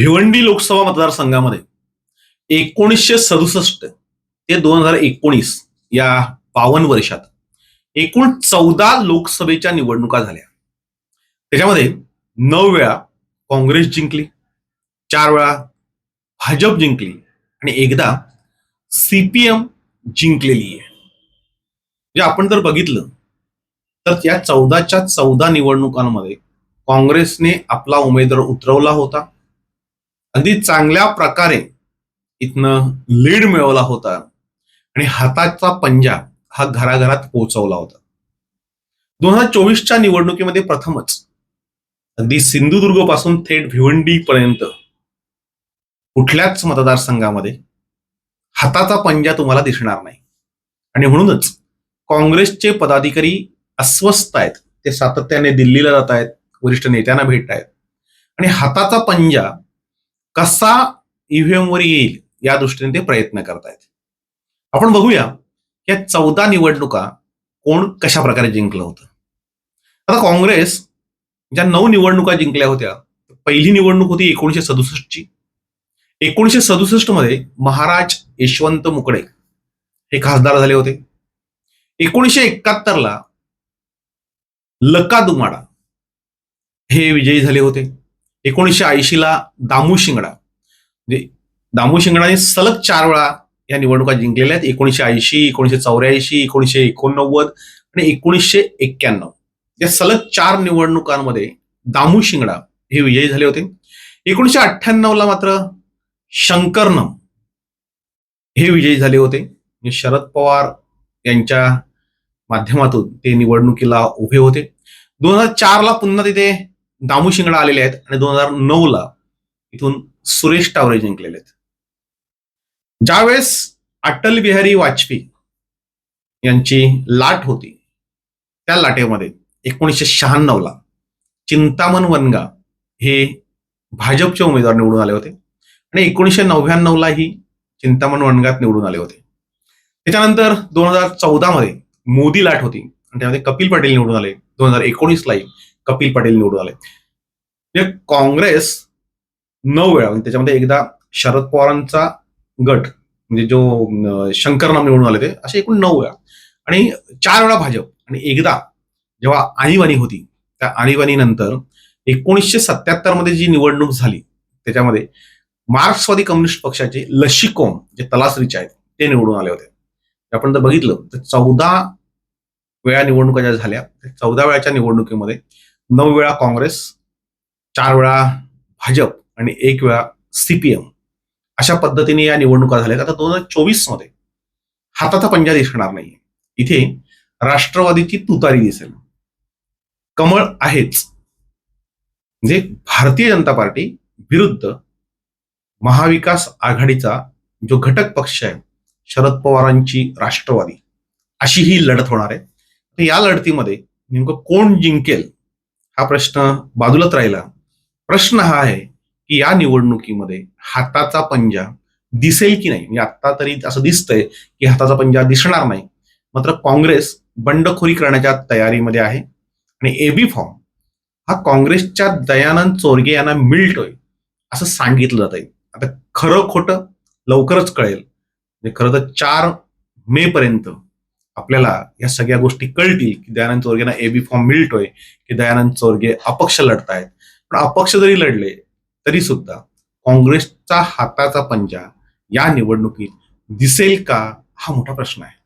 भिवंडी लोकसभा मतदारसंघामध्ये एकोणीसशे सदुसष्ट ते दोन हजार एकोणीस या बावन्न वर्षात एकूण चौदा लोकसभेच्या निवडणुका झाल्या. त्याच्यामध्ये नऊ वेळा काँग्रेस जिंकली चार वेळा भाजप जिंकली आणि एकदा सीपीएम जिंकलेली आहे. म्हणजे आपण जर बघितलं तर या चौदाच्या चौदा निवडणुकांमध्ये काँग्रेसने आपला उमेदवार उतरवला होता. अगदी चांगल्या प्रकारे इथनं लीड मिळवला होता. आणि हाताचा पंजा हा घराघरात पोहोचवला होता. दोन हजार चोवीसच्या निवडणुकीमध्ये प्रथमच अगदी सिंधुदुर्गपासून थेट भिवंडी पर्यंत कुठल्याच मतदारसंघामध्ये हाताचा पंजा तुम्हाला दिसणार नाही. आणि म्हणूनच काँग्रेसचे पदाधिकारी अस्वस्थ आहेत. ते सातत्याने दिल्लीला जात आहेत. वरिष्ठ नेत्यांना भेटत आहेत आणि हाताचा पंजा कसा ईव्हीएम वर येईल या दृष्टीने ते प्रयत्न करतायत. आपण बघूया या चौदा निवडणुका कोण कशा प्रकारे जिंकलं होतं. आता काँग्रेस ज्या नऊ निवडणुका जिंकल्या होत्या पहिली निवडणूक होती एकोणीशे सदुसष्टची एकोणीशे सदुसष्टमध्ये महाराज यशवंत मुकडे हे खासदार झाले होते. एकोणीशे एकाहत्तरला लका दुमाडा हे विजयी झाले होते. एकोणीसशे ऐंशीला दामू शिंगडा. म्हणजे दामू शिंगडाने सलग चार वेळा या निवडणुका जिंकलेल्या आहेत. एकोणीसशे ऐंशी एकोणीसशे चौऱ्याऐंशी एकोणीसशे एकोणनव्वद आणि एकोणीसशे एक्क्याण्णव. या सलग चार निवडणुकांमध्ये दामू शिंगडा हे विजयी झाले होते. एकोणीसशे अठ्ठ्याण्णव ला मात्र शंकरनम हे विजयी झाले होते. म्हणजे शरद पवार यांच्या माध्यमातून ते निवडणुकीला उभे होते. दोन हजार चारला पुन्हा तिथे दामू शिंगडा आलेले आहेत आणि दोन हजार नऊ ला इथून सुरेश टावरे जिंकलेले आहेत. ज्यावेळेस अटल बिहारी वाजपेयी यांची लाट होती त्या लाटेमध्ये एकोणीसशे शहाण्णव ला चिंतामण वनगा हे भाजपचे उमेदवार निवडून आले होते आणि एकोणीसशे नव्याण्णव लाही चिंतामण वनगात निवडून आले होते. त्याच्यानंतर दोन हजार चौदा मध्ये मोदी लाट होती आणि त्यामध्ये कपिल पटेल निवडून आले. दोन हजार एकोणीस लाही कपिल पटेल निवडून आले. म्हणजे काँग्रेस नऊ वेळा म्हणजे त्याच्यामध्ये एकदा शरद पवारांचा गट म्हणजे जो शंकर नाम निवडून आले ते असे एकूण नऊ वेळा. आणि चार वेळा भाजप. आणि एकदा जेव्हा आणीबाणी होती त्या आणीबाणीनंतर एकोणीसशे सत्याहत्तरमध्ये जी निवडणूक झाली त्याच्यामध्ये मार्क्सवादी कम्युनिस्ट पक्षाचे लशिकोम जे तलासरीचे आहेत ते निवडून आले होते. आपण जर बघितलं तर चौदा वेळा निवडणुका ज्या झाल्या चौदा वेळाच्या निवडणुकीमध्ये नऊ वेळा काँग्रेस चार वेळा भाजप आणि एक वेळा सीपीएम अशा पद्धतीने या निवडणुका झाल्या. आता दोन हजार चोवीसमध्ये हाताचा पंजा दिसणार नाही इथे राष्ट्रवादीची तुतारी दिसेल. कमळ आहेच. म्हणजे भारतीय जनता पार्टी विरुद्ध महाविकास आघाडीचा जो घटक पक्ष आहे शरद पवारांची राष्ट्रवादी अशी ही लढत होणार आहे. या लढतीमध्ये नेमकं कोण जिंकेल हा प्रश्न बाजूलाच राहिला. प्रश्न हा आहे की या निवडणुकीमध्ये हाताचा पंजा दिसेल की नाही? म्हणजे आता तरी असं दिसतंय की हाताचा पंजा दिसणार नाही. मात्र काँग्रेस बंडखोरी करण्याच्या तयारीमध्ये आहे आणि एबी फॉर्म हा काँग्रेसच्या दयानंद चोरगे यांना मिळतोय असं सांगितलं जात आहे आता खरं खोटं लवकरच कळेल. म्हणजे खरं तर चार मे पर्यंत आपल्याला या सगळ्या गोष्टी कळतील की दयानंद चोरगेना एबी फॉर्म मिळतोय की दयानंद चोरगे अपक्ष लढतायत. पण अपक्ष जरी लढले तरी सुद्धा काँग्रेसचा हाताचा पंजा या निवडणुकीत दिसेल का? हा मोठा प्रश्न आहे.